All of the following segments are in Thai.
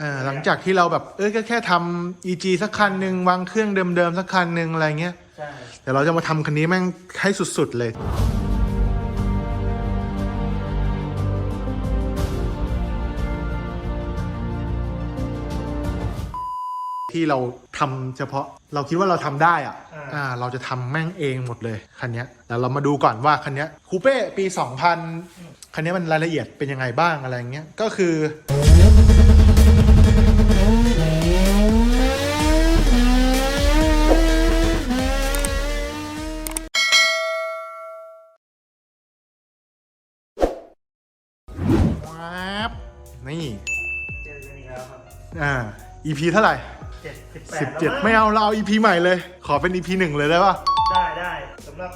อ่าหลังจากที่เราแบบเออก็แค่ทำ EG สักคันหนึ่งวางเครื่องเดิมๆสักคันหนึ่งอะไรเงี้ยใช่เดี๋ยวเราจะมาทำคันนี้แม่งให้สุดๆเลย ที่เราทำเฉพาะเราคิดว่าเราทำได้อะอ่าเราจะทำแม่งเองหมดเลยคันเนี้ยแล้วเรามาดูก่อนว่าคันเนี้ยคูเป้ปี 2000คันเนี้ยมันรายละเอียดเป็นยังไงบ้างอะไรเงี้ยก็คือ EP เท่าไหร่เจ็ดสิบแปดสิบเจ็ดไม่เอาเราเอา EP ใหม่เลย ขอเป็น EP หนึ่งเลยได้ปะได้ได้สำหรับ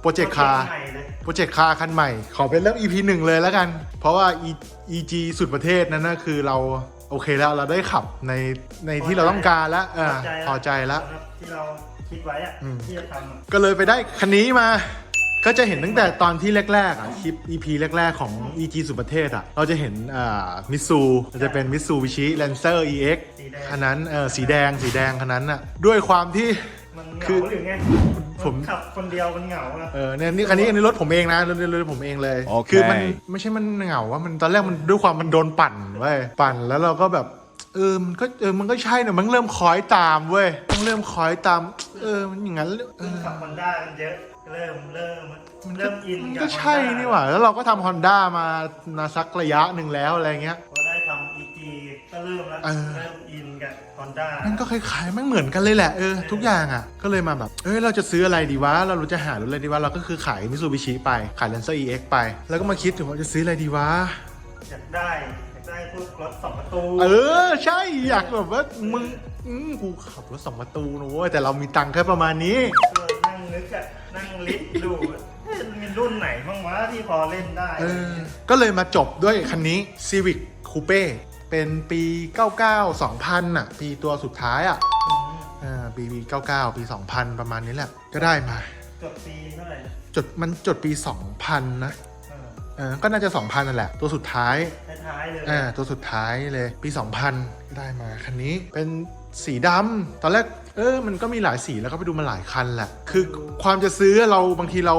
โปรเจกต์คาร์ใหม่เลยโปรเจกต์คาร์คันใหม่ ขอเป็นเรื่อง EP หนึ่งเลยแล้วกัน เพราะว่า E- EG สุดประเทศนั้นนะคือเราโอเคแล้วเราได้ขับในในที่เราต้องการแล้วอ่าพอใจแล้วสำหรับที่เราคิดไว้อะอืมที่จะทำอะ ก็เลยไปได้คันนี้มา ก็จะเห็นตั้งแต่ตอนที่แรกๆอะคลิป EP แรกๆ ของ EG สุดประเทศอะ เราจะเห็นอ่ามิซูจะเป็นมิซูบิชิแลนเซอร์ EX สีแดงคันนั้นเออสีแดงสีแดงคันนั้นอะ ด้วยความที่มันเหคืงาอหรือไงผมขับคนเดียวมันเหงาอะเออเนี่ยนี่คันนี้อันนี้รถผมเองนะรถรถรถผมเองเลยโอเคคือมันไม่ใช่มันเหงาว่ามันตอนแรกมันด้วยความมันโดนปั่นเว้ยปั่นแล้วเราก็แบบเออมันก็เออมันก็ใช่เนอะมันเริ่มคอยตามเว้ยมันเริ่มคอยตาม เออมันอย่างนั้นเอเพิ่งอขับมันด้ากันเยอะ เริ่มเริ่มเริ่มอินมันกับ ก็ใช่ Honda นี่หว่า แล้วเราก็ทำฮอนด้ามานาสักระยะหนึ่งแล้วอะไรเงี้ย พอได้ทำ EG ก็เริ่มแล้วเออ เริ่มอินกับ Honda มันก็คล้ายๆไม่เหมือนกันเลยแหละเออทุกอย่างอะ ก็เลยมาแบบ เอ้ยเราจะซื้ออะไรดีวะ เราจะหารถอะไรดีวะ เราก็คือขายมิซูบิชิไป ขายเลนเซอร์ EX ไป แล้วก็มาคิดถึงว่าจะซื้ออะไรดีวะ อยากได้อยากได้พวกรถสองประตูเออ ใช่อยากแบบว่ามึงอืมกูขับรถสองประตูนะเว้ยแต่เรามีตังค์แค่ประมาณนี้ก็ นั่งนึกอะนั่งลิสต์ดูเอ๊ะมีรุ่นไหนบ้างวะที่พอเล่นได้เออก็เลยมาจบด้วยคันนี้ Civic Coupe เป็นปี 99 2000อะ ปีตัวสุดท้ายอะมอ่าปีปี 99 ปี 2000 ประมาณนี้แหละ ก็ได้มา จบปีเท่าไหร่นะจดมันจดปี 2000 นะเออเออก็น่าจะ 2000นั่นแหละ ตัวสุดท้าย ท้ายๆเลย อ่าตัวสุดท้ายเลยปี 2000ได้มาคันนี้เป็น สีดำตอนแรกเออมันก็มีหลายสีแล้วก็ไปดูมาหลายคันแหละ คือความจะซื้อเราบางทีเรา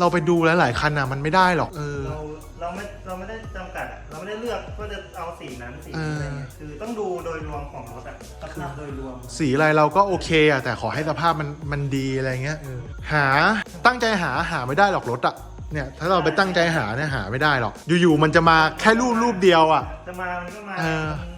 เราไปดูหลายๆคันอะมันไม่ได้หรอกเออ เราเราไม่เราไม่ได้จำกัดอะเราไม่ได้เลือกว่าจะเอาสีนั้นสีเอนี้อออะไรเงี้ยคือต้องดูโดยรวมของรถอะสภาพโดยรวม สีอะไรเราก็โอเคอะแต่ขอให้สภาพมันมันดีอะไรเงี้ยเออหาตั้งใจหาหาไม่ได้หรอกรถอะเนี่ยถ้าเราไปตั้งใจหาเนี่ยหาไม่ได้หรอก อยู่ๆมันจะมาแค่รูปรูปเดียวอะจะมามันก็มาเออ มัน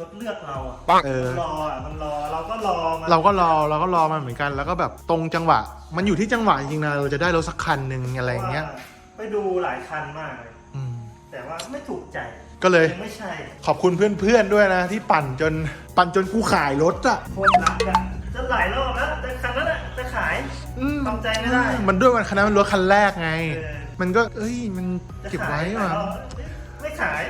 เหมือนรถเลือกเราอะเออมันรออะมันรอเราก็รอมันเราก็รอเราก็รอมาเหมือนกันแล้วก็แบบตรงจังหวะ มันอยู่ที่จังหวะจริงๆนะเราจะได้รถสักคันหนึ่งอะไรเงี้ยพราะว่าไปดูหลายคันมากเลยอืมแต่ว่าไม่ถูกใจก็เลยยังไม่ใช่ขอบคุณเพื่อนๆด้วยนะ ที่ปั่นจนปั่นจนกูขายรถอะโคตรรักอะจะหลายรอบแล้วแต่คันนั้นอะจะขาย อืมทำใจไม่ได้ มันด้วยมันคันนั้นมันรถคันแรกไง เออมันก็เอ้ยมันจะเก็บขายไว้หลายว่ะรอบไม่ขาย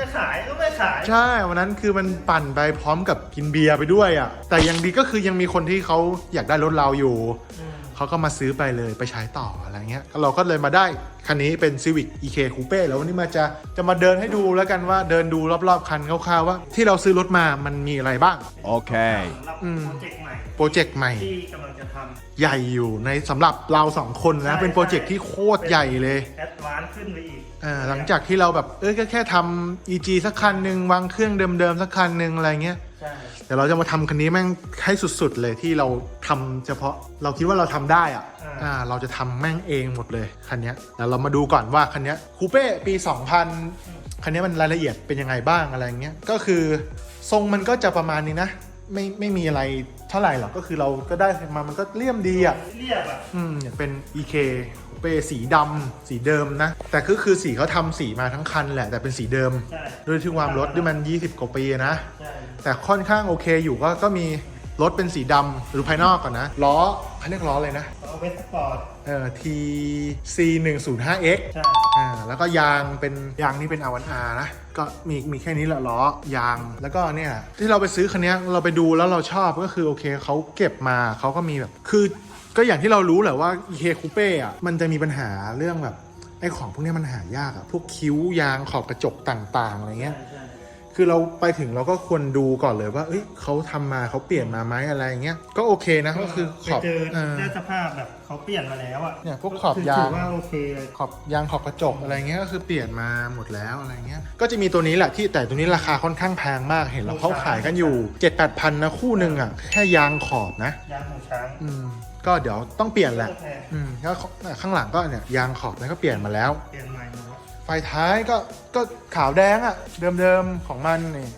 จะขายก็ไม่ขาย ใช่ วันนั้นคือมันปั่นไปพร้อมกับกินเบียร์ไปด้วยอะแต่ยังดีก็คือยังมีคนที่เขาอยากได้รถเราอยู่ อืม เขาก็มาซื้อไปเลยไปใช้ต่ออะไรเงี้ยเราก็เลยมาได้คันนี้เป็น Civic EK Coupe แล้ววันนี้มาจะจะมาเดินให้ดูแล้วกันว่าเดินดูรอบๆคันคร่าวๆว่าที่เราซื้อรถมามันมีอะไรบ้าง Okay. สำหรับอืมโปรเจกต์ใหม่โปรเจกต์ใหม่ที่กำลังจะทใหญ่อยู่ในสำหรับเราสองคนนะใช่เป็นโปรเจกต์ที่โคตรใหญ่เลยำแอดวานซ์ขึ้นไปอีกอ่าหลังจากที่เราแบบเออก็แค่ทำ EG สักคันหนึ่งวางเครื่องเดิมๆสักคันหนึ่งอะไรเงี้ยใช่ เดี๋ยวเราจะมาทำคันนี้แม่งให้สุดๆเลยที่เราทำเฉพาะเราคิดว่าเราทำได้อะอ่าเราจะทำแม่งเองหมดเลยคันเนี้ยแล้วเรามาดูก่อนว่าคันเนี้ยคูเป้ปี 2000 คันเนี้ยมันรายละเอียดเป็นยังไงบ้างอะไรเงี้ยก็คือทรงมันก็จะประมาณนี้นะไม่ไม่มีอะไรเท่าไหร่หรอกก็คือเราก็ได้มามันก็เลี่ยมดีอะเรียบอะอืมอย่างเป็น EK คู เป้สีดำสีเดิมนะ แต่ก็คือสีเขาทำสีมาทั้งคันแหละ แต่เป็นสีเดิม ใช่ด้วยที่ความรถที่มัน 20 กว่าปีนะ ใช่แต่ค่อนข้างโอเคอยู่ก็ก็มีรถเป็นสีดำหรือภายนอกก่อนนะ ล้อเขาเรียกล้อเลยนะ เอาเวสปอร์ตเอ่อ TC 1 0 5 X ใช่อ่าแล้วก็ยางเป็นยางนี่เป็นอาวันอานะ ก็มีมีแค่นี้แหละล้อยางแล้วก็เนี่ย ที่เราไปซื้อคันเนี้ยเราไปดูแล้วเราชอบก็คือโอเคเขาเก็บมาเขาก็มีแบบ คือ ก็อย่างที่เรารู้แหละว่า EK Coupe อะมันจะมีปัญหาเรื่องแบบไอ้ของพวกเนี้ยมันหายากอะพวกคิ้วยางขอบกระจกต่าง ๆอะไรเงี้ยใช่ใช่คือเราไปถึงเราก็ควรดูก่อนเลยว่า เอ้ยเขาทำมาเขาเปลี่ยนมาไหมอะไรเงี้ย ก็โอเคนะก็คือขไปอบเจอเออได้สภาพแบบเขาเปลี่ยนมาแล้วอะ เนี่ยพวกขอบยางถือว่าโอเคเลยขอบยางขอบกระจกอะไรเงี้ยก็คือเปลี่ยนมาหมดแล้วอะไรเงี้ย ก็จะมีตัวนี้แหละที่แต่ตัวนี้ราคาค่อนข้างแพงมากเห็นแล้วเขาขายกันอยู่7 8พันนะคู่หนึ่งอะแค่ยางขอบนะ ยางของช้างอืม ก็เดี๋ยวต้องเปลี่ยนแหละโอเคอืมก็ข้างหลังก็เนี่ยยางขอบนั้นก็เปลี่ยนมาแล้ว เปลี่ยนใหม่หมดแล้วไฟท้ายก็ก็ขาวแดงอะ่ะ เดิมๆของมันนี่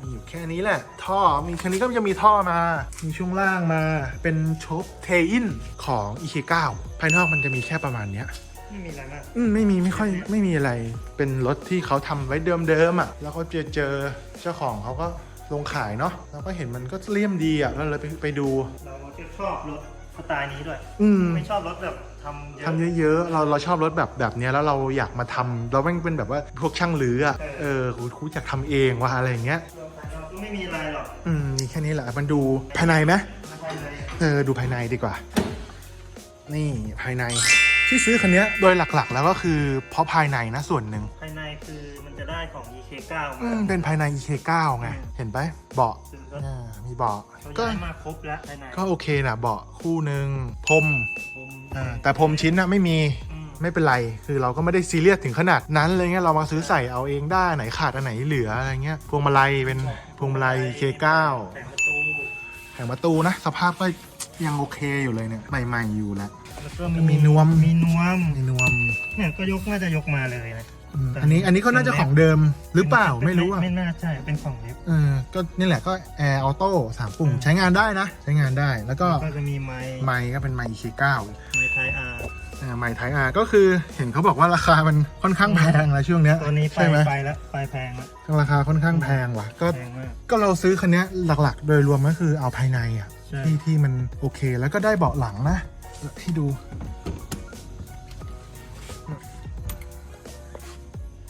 มีอยู่แค่นี้แหละ ท่อมีคันนี้ก็จะมีท่อมา มีช่วงล่างมาเป็นโชคเทอินของ EK9 ภายนอกมันจะมีแค่ประมาณเนี้ยไม่มีอะไรมากอืมไม่มีไม่ค่อยไม่มีอะไร เป็นรถที่เขาทำไว้เดิมๆอะ่ะ แล้วเขาเจอเจอเจ้าของเขาก็ลงขายเนาะเราก็เห็นมันก็เลี่ยมดีอะ่ะเราเลยไปไปดู เราจะชอบรถ สไตล์นี้ด้วย อืม ไม่ชอบรถแบบทำเยอะ ทำเยอะๆ เราเราชอบรถแบบแบบเนี้ยแล้วเราอยากมาทำเราแม่งเป็นแบบว่าพวกช่างหรืออะ เออกูกูอยากทำเองว่ะอะไรอย่างเงี้ยรถภายนอกก็ไม่มีอะไรหรอกอืมมีแค่นี้แหละ มันดูภายในไหมไม่ใช่เลยเออดูภายในดีกว่า นี่ภายในที่ซื้อคันเนี้ยโดยหลักๆ แล้วก็คือเพราะภายในนะส่วนหนึ่งภายในคือมันจะได้ของ EK9 อืมา มเป็นภายใน EK9 ไง เห็นไหมเบาะคือก็ อ่า มีเบาะเขาก็ย้ายมาครบแล้วภายในก็โอเคนะเบาะคู่หนึ่งพรมผมอ่าแต่พรมชิ้นนะไม่มีอืมไม่เป็นไร คือเราก็ไม่ได้ซีเรียสถึงขนาดนั้นเลยเงี้ยเรามาซื้อใส่เอาเองได้ไหนขาดอันไหนเหลืออะไรเงี้ยพวงมาลัยเป็นพวงมาลัย K9 แต่งประตูแผงประตูนะ สภาพก็ยังโอเคอยู่เลยเนี่ยใหม่ๆอยู่แล้วแล้วก็มีนวม มีนวมมีนวมเนี่ยก็ยกน่าจะยกมาเลยนะ อืมอันนี้อันนี้ก็น่าจะของเดิมหรือเปล่าไม่รู้อะ ไม่น่าใช่เป็นของเล็บเออก็นี่แหละก็แอร์ออโต้สามปุ่มใช้งานได้นะ ใช้งานได้ แล้วก็ก็จะมีไม้ไมค์ก็เป็นไมค์ K9 ไม้ไทยอาร์อ่าไมค์ไทอาก็คือเห็นเขาบอกว่าราคามันค่อนข้างแพงนะช่วงเนี้ยตอนนี้ไปใช่ไหมไปแล้วไปแพงแล้วราคาค่อนข้างแพงว่ะ ก็แพงมาก ก็เราซื้อคันเนี้ยหลักๆ โดยรวมก็คือเอาภายในอะใช่ ที่ที่มันโอเคแล้วก็ได้เบาะหลังนะที่ดู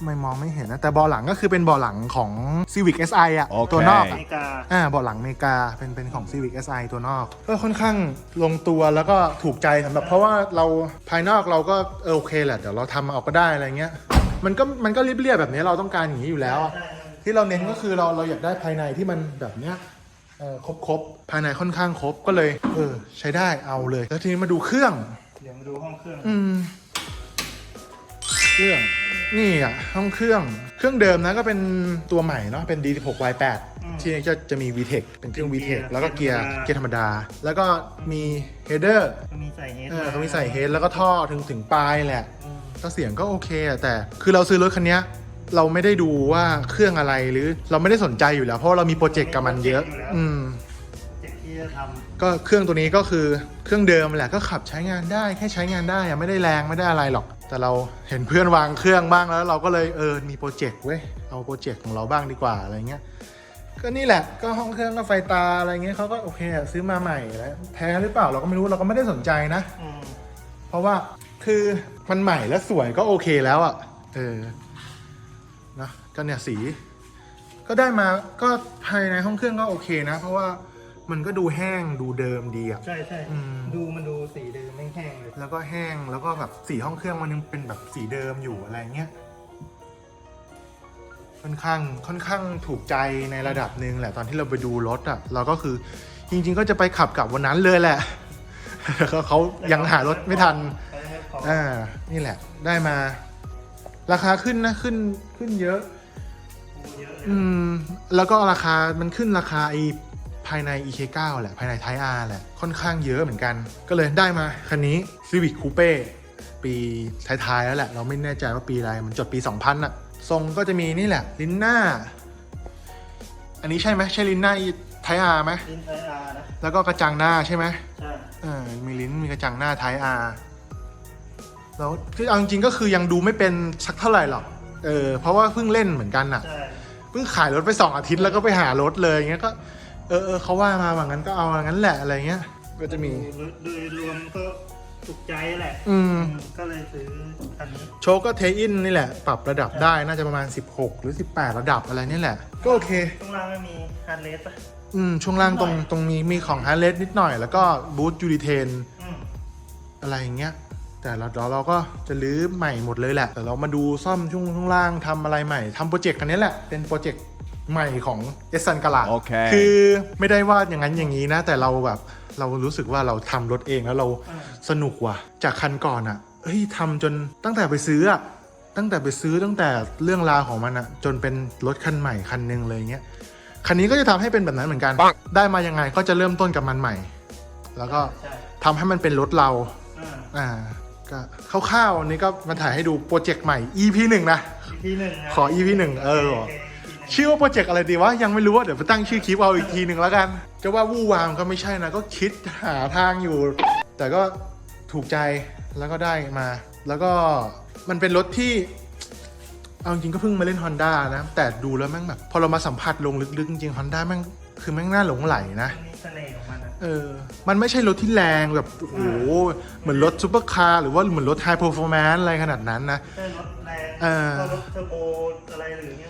ไม่มองไม่เห็นนะ แต่เบาะหลังก็คือเป็นเบาะหลังของ Civic Si อะ โอเค ตัวนอกออะเมริกาอ่าเบาะหลังอเมริกาเป็นเป็นของ Civic Si ตัวนอก ก็ค่อนข้างลงตัวแล้วก็ถูกใจสำหรับเพราะว่าเราภายนอกเราก็เออโอเคแหละ เดี๋ยวเราทำมาเอาก็ได้อะไรเงี้ย มันก็มันก็เรียบๆแบบนี้เราต้องการอย่างนี้อยู่แล้วอะที่เราเน้นก็คือเราเราอยากได้ภายในที่มันแบบเนี้ย เออครบครบภายในค่อนข้างครบก็เลย เออ ใช้ได้เอาเลย แล้วทีนี้มาดูเครื่อง เดี๋ยวมาดูห้องเครื่อง อืม เครื่อง นี่อะห้องเครื่องเครื่องเดิมนะก็เป็นตัวใหม่เนาะเป็น D16 Y8 ที่จะจะมี VTEC เป็นเครื่อง VTEC แล้วก็เกียร์เกียร์ธรรมดา แล้วก็มี header ก็มีใส่เฮดเออเขามีใส่เฮดแล้วก็ท่อถึงถึงปลายแหละก็เสียงก็โอเคอะแต่คือเราซื้อรถคันเนี้ยเราไม่ได้ดูว่าเครื่องอะไรหรือเราไม่ได้สนใจอยู่แล้ว เพราะว่าเรามีโปรเจกต์กับมันเยอะ อืมเจ็ดที่จะทก็เครื่องตัวนี้ก็คือเครื่องเดิมแหละก็ขับใช้งานได้แค่ใช้งานได้อะไม่ได้แรงไม่ได้อะไรหรอก แต่เราเห็นเพื่อนวางเครื่องบ้างแล้วเราก็เลยเออมีโปรเจกต์เว้ยเอาโปรเจกต์ของเราบ้างดีกว่าอะไรเงี้ยก็นี่แหละก็ห้องเครื่องก็ไฟตาอะไรเงี้ยเขาก็โอเคอะซื้อมาใหม่แล้วแท้หรือเปล่าเราก็ไม่รู้เราก็ไม่ได้สนใจนะ เพราะว่าคือมันใหม่และสวยก็โอเคแล้วอะ่ะเออนะก็เนี่ยสี ก็ได้มาก็ภายในห้องเครื่องก็โอเคนะ เพราะว่า มันก็ดูแห้งดูเดิมดีอะ่ะ ใช่ใช่อืม ดูมันดูสีเดิมไม่แห้งเลย แล้วก็แห้งแล้วก็แบบสีห้องเครื่องมันยังเป็นแบบสีเดิมอยู่อะไรเงี้ยค่อนข้างค่อนข้างถูกใจในระดับหนึ่งแหละตอนที่เราไปดูรถอะ่ะ เราก็คือจริง ๆ ก็จะไปขับกลับวันนั้นเลยแหละเขาเขายังหารถไม่ทัน อ่า นี่แหละ ได้มา ราคาขึ้นนะขึ้นขึ้นเยอะ อืม แล้วก็ราคา มันขึ้นราคาไอ ภายใน EK9 แหละภายใน Type R แหละค่อนข้างเยอะเหมือนกัน ก็เลยได้มาคันนี้ Civic Coupe ปีท้ายๆแล้วแหละ เราไม่แน่ใจว่าปีอะไร มันจดปี 2000อะทรงก็จะมีนี่แหละ ลิ้นหน้า อันนี้ใช่ไหมใช่ลิ้นหน้า Type R ไหมลิ้นไทยอาร์นะแล้วก็กระจังหน้าใช่ไหมใช่เออมีลิ้นมีกระจังหน้าไทอาร์แล้วคือเอาจริงๆก็คือยังดูไม่เป็นสักเท่าไหร่หรอกเออเพราะว่าเพิ่งเล่นเหมือนกันน่ะใช่เพิ่งขายรถไปสองอาทิตย์แล้วก็ไปหารถเลยเงี้ยก็ เออเออเขาว่ามาว่างั้นก็เอางั้นแหละอะไรเงี้ย ก็จะมีดูโดยรวมก็ถูกใจแหละอืม ก็เลยซื้อคันนี้โชคก็เทอินนี่แหละ ปรับระดับได้น่าจะประมาณ 16 หรือ 18 ระดับอะไรนี่แหละ ก็โอเค ข้างล่างไม่มีฮาร์เลสป่ะ อืม ช่วงล่างตรงตรงมีมีของฮาร์เลสนิดหน่อย แล้วก็บูทยูริเทน อืมอะไรอย่างเงี้ย แต่เราเดี๋ยวเราก็จะรื้อใหม่หมดเลยแหละ แต่เรามาดูซ่อมช่วงข้างล่างทำอะไรใหม่ทำโปรเจกต์คันนี้แหละ เป็นโปรเจกต์ ใหม่ของเอสซันกาลาโอเค คือไม่ได้ว่าอย่างนั้นอย่างนี้นะ แต่เราแบบเรารู้สึกว่าเราทำรถเองแล้วเราอ่าสนุกว่ะ จากคันก่อนอะ่ะเฮ้ยทำจนตั้งแต่ไปซื้ออะตั้งแต่ไปซื้อตั้งแต่เรื่องราวของมันอะ่ะ จนเป็นรถคันใหม่คันหนึ่งเลยเงี้ยคันนี้ก็จะทำให้เป็นแบบนั้นเหมือนกัน ปัง ได้มายังไงก็จะเริ่มต้นกับมันใหม่ แล้วก็ใช่ทำให้มันเป็นรถเรา อ่าอ่าก็คร่าวๆวันนี้ก็มาถ่ายให้ดูโปรเจกต์ใหม่ EP หนึ่งนะ EP หนึ่งนะขอ EP หนึ่งเออ โค EP หนึ่ง ชื่อว่าโปรเจกต์อะไรดีวะ ยังไม่รู้ว่าเดี๋ยวไปตั้งชื่อคลิปเอาอีกทีหนึ่งแล้วกัน จะว่าวู่วามก็ไม่ใช่นะ ก็คิดหาทางอยู่ แต่ก็ถูกใจแล้วก็ได้มา แล้วก็มันเป็นรถที่ เอาจริงๆก็เพิ่งมาเล่น Honda นะ แต่ดูแล้วแม่งแบบ พอเรามาสัมผัสลงลึกๆจริงๆ Honda แม่งคือแม่งน่าหลงไหลนะมันมีเสน่ห์ของมันอะเออ มันไม่ใช่รถที่แรงแบบโอ้โหเหมือนรถซูเปอร์คาร์หรือว่าเหมือนรถไฮเ e อร์ฟอร์แมนซ์อะไรขนาดนั้นนะไม่ใช่รถแรงเออก็รถเทอร์โบอะไรหรือเงี้ยมัน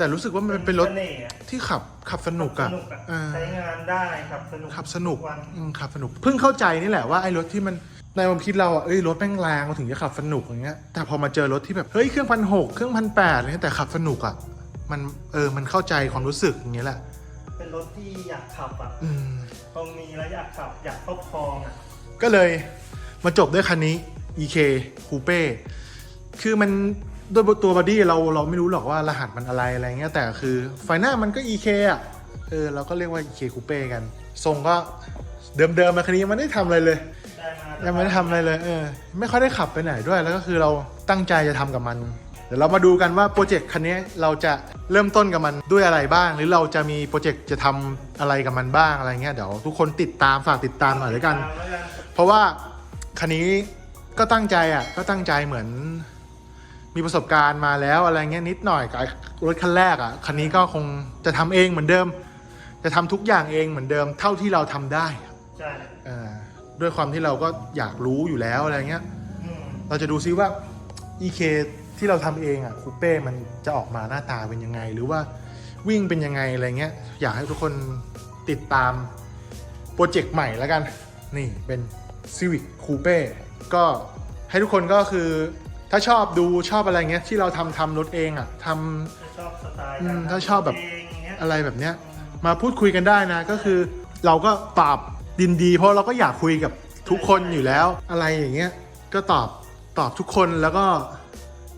แต่รู้สึกว่ามันเป็นรถเสน่ห์อะที่ขับขับสนุกสอะนุกอะเออใช้งานได้ขับสนุกขับสนุกทุวันอืมขับสนุก เพิ่งเข้าใจนี่แหละว่าไอ้รถที่มันในความคิดเราอะ เอ้ยรถแม่งแรงมาถึงจะขับสนุกอย่างเงี้ย แต่พอมาเจอรถที่แบบ เฮ้ยเครื่องพันหกเครื่องพันแปดเนี่ยแต่ขับสนุกอะ มันเออ มันเข้าใจความรู้สึกอย่างเงี้ยแหละ เป็นรถที่อยากขับอะอืม ตรงมีแล้วอยากขับอยากครอบครองอะก็เลยมาจบด้วยคันนี้ EK Coupe คือมัน โดยตัวบอดี้เราเราไม่รู้หรอกว่ารหัสมันอะไรอะไรเงี้ยแต่คือไฟหน้ามันก็ EK อะเออเราก็เรียกว่า EK Coupe กัน ทรงก็เดิมๆมาคันนี้ยังไม่ได้ทำอะไรเลยได้มายังไม่ได้ทำอะไรเลยเออไม่ค่อยได้ขับไปไหนด้วย แล้วก็คือเราตั้งใจจะทำกับมัน เดี๋ยวเรามาดูกันว่าโปรเจกต์คันนี้เราจะเริ่มต้นกับมันด้วยอะไรบ้าง หรือเราจะมีโปรเจกต์จะทำอะไรกับมันบ้างอะไรเงี้ยเดี๋ยวทุกคนติดตามฝากติดตามหน่อยแล้วกันตามแล้วกันเพราะว่าคันนี้ก็ตั้งใจอะก็ตั้งใจเหมือน มีประสบการณ์มาแล้วอะไรเงี้ยนิดหน่อยกับไอ้รถคันแรกอะคันนี้ก็คงจะทำเองเหมือนเดิม จะทำทุกอย่างเองเหมือนเดิมเท่าที่เราทำได้ใช่เอ่อด้วยความที่เราก็อยากรู้อยู่แล้วอะไรเงี้ยอืมเราจะดูซิว่า EK ที่เราทำเองอะคูเป้มันจะออกมาหน้าตาเป็นยังไง หรือว่าวิ่งเป็นยังไงอะไรเงี้ยอยากให้ทุกคนติดตามโปรเจกต์ใหม่แล้วกัน นี่เป็น Civic Coupe ก็ให้ทุกคนก็คือ ถ้าชอบดูชอบอะไรเงี้ยที่เราทำทำรถเองอะทำ ถ้าชอบสไตล์อืกรมถ้าชอบแบบเองอย่างเงี้ยอะไรแบบเนี้ยมาพูดคุยกันได้นะก็คือ เราก็ตอบดินดี เพราะเราก็อยากคุยกับทุกคนอยู่แล้ว อะไรอย่างเงี้ยก็ตอบตอบทุกคนแล้วก็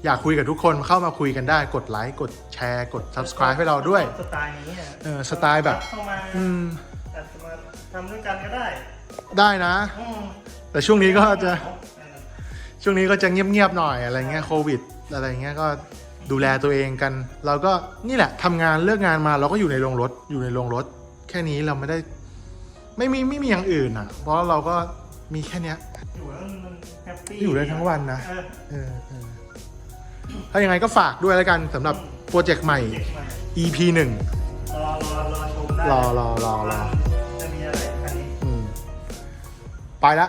อยากคุยกับทุกคนเข้ามาคุยกันได้กดไลค์กดแชร์กด subscribe ให้เราด้วย สไตล์นี้ะเออสไตล์แบบ เข้ามาอืมอาจจะมาทำด้วยกันก็ได้ได้นะ อืมแต่ช่วงนี้ก็จะเออ ช่วงนี้ก็จะเงียบๆหน่อยอะไรเงี้ยโควิด อะไรเงี้ยก็ดูแลตัวเองกัน เราก็นี่แหละทำงานเลิกงานมาเราก็อยู่ในโรงรถอยู่ในโรงรถ แค่นี้เราไม่ได้ ไม่มีไม่มีอย่างอื่นอะ เพราะเราก็มีแค่เนี้ยอยู่แล้วมันแฮปปี้อยู่ได้ทั้งวันนะเออเออเออถ้ายังไงก็ฝากด้วยแล้วกันสำหรับโปรเจกต์ใหม่เด็กใหม่ EP หนึ่งรอรอรอชมได้รอรอรอรอจะมีอะไรอันนี้อืมไปละ